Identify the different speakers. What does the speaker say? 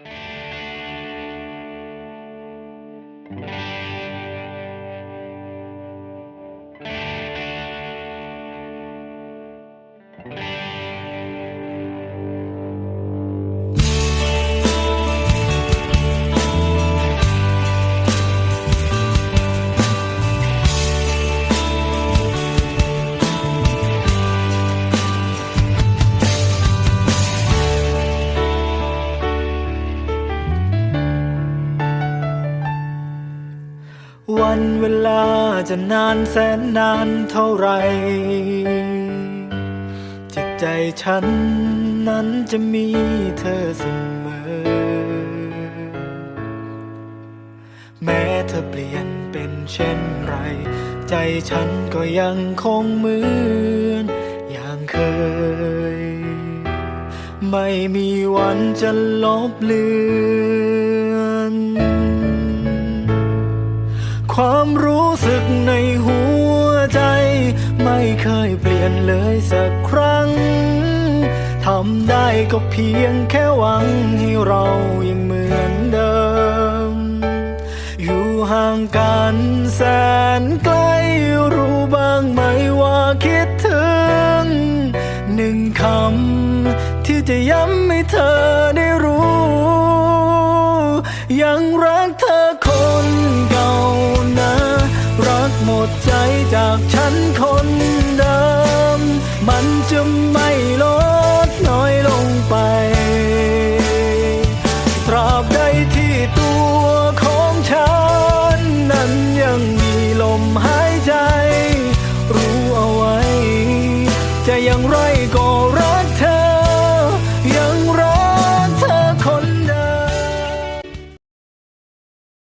Speaker 1: Música วันเวลาจะนานแสนนานเท่าไร จิตใจฉันนั้นจะมีเธอเสมอ แม้เธอเปลี่ยนเป็นเช่นไร ใจฉันก็ยังคงเหมือนอย่างเคย ไม่มีวันจะลบเลือน รู้สึกในหัวใจ ไม่เคยเปลี่ยนเลยสักครั้งทำได้ก็เพียงแค่หวังให้เรายังเหมือนเดิม อยู่ห่างกันแสนไกลรู้บ้างไหมว่าคิดถึง หนึ่งคำที่จะย้ำให้เธอได้รู้ ยังรักเธอ หมดใจจากฉันคนเดิม มันจะไม่ลดน้อยลงไป ตราบใดที่ตัวของฉัน นั้นยังมีลมหายใจ รู้เอาไว้ จะอย่างไรก็รักเธอ